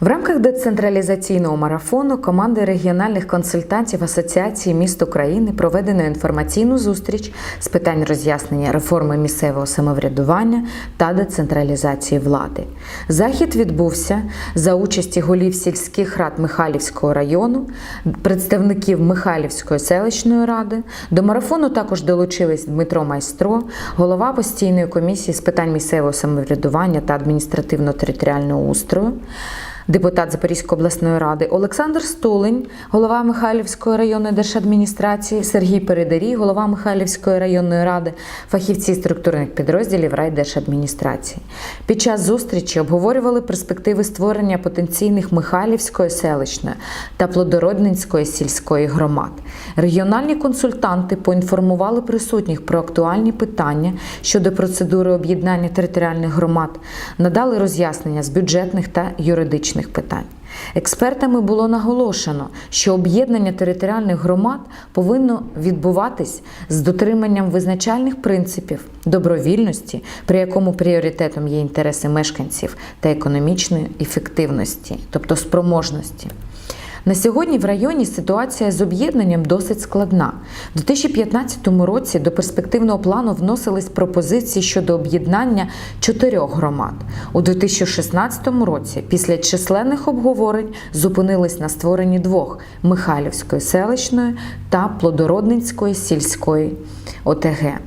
В рамках децентралізаційного марафону команди регіональних консультантів Асоціації міст України проведено інформаційну зустріч з питань роз'яснення реформи місцевого самоврядування та децентралізації влади. Захід відбувся за участі голів сільських рад Михайлівського району, представників Михайлівської селищної ради. До марафону також долучились Дмитро Майстро, голова постійної комісії з питань місцевого самоврядування та адміністративно-територіального устрою. Депутат Запорізької обласної ради Олександр Стулень, голова Михайлівської районної держадміністрації, Сергій Передарій, голова Михайлівської районної ради, фахівці структурних підрозділів райдержадміністрації. Під час зустрічі обговорювали перспективи створення потенційних Михайлівської селищної та Плодородненської сільської громад. Регіональні консультанти поінформували присутніх про актуальні питання щодо процедури об'єднання територіальних громад, надали роз'яснення з бюджетних та юридичних питань. Експертами було наголошено, що об'єднання територіальних громад повинно відбуватись з дотриманням визначальних принципів добровільності, при якому пріоритетом є інтереси мешканців та економічної ефективності, тобто спроможності. На сьогодні в районі ситуація з об'єднанням досить складна. У 2015 році до перспективного плану вносились пропозиції щодо об'єднання чотирьох громад. У 2016 році, після численних обговорень, зупинились на створенні двох Михайлівської селищної та Плодородненської сільської ОТГ.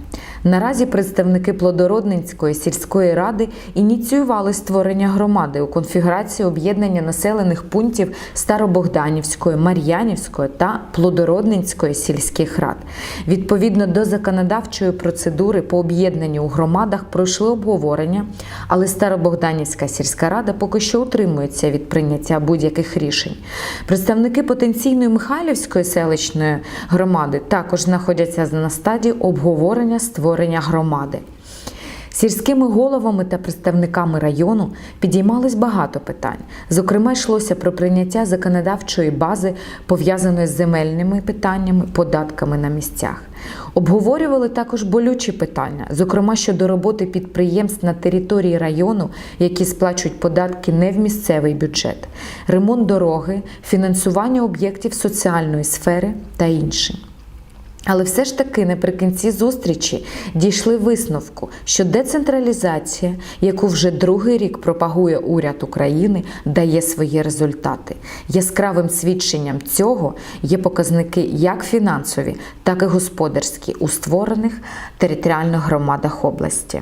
Наразі представники Плодородненської сільської ради ініціювали створення громади у конфігурації об'єднання населених пунктів Старобогданівської, Мар'янівської та Плодородненської сільських рад. Відповідно до законодавчої процедури по об'єднанню у громадах пройшли обговорення, але Старобогданівська сільська рада поки що утримується від прийняття будь-яких рішень. Представники потенційної Михайлівської селищної громади також знаходяться на стадії обговорення створення громади. Сільськими головами та представниками району підіймалось багато питань. Зокрема, йшлося про прийняття законодавчої бази, пов'язаної з земельними питаннями, податками на місцях. Обговорювали також болючі питання, зокрема щодо роботи підприємств на території району, які сплачують податки не в місцевий бюджет, ремонт дороги, фінансування об'єктів соціальної сфери та інші. Але все ж таки наприкінці зустрічі дійшли висновку, що децентралізація, яку вже другий рік пропагує уряд України, дає свої результати. Яскравим свідченням цього є показники як фінансові, так і господарські у створених територіальних громадах області.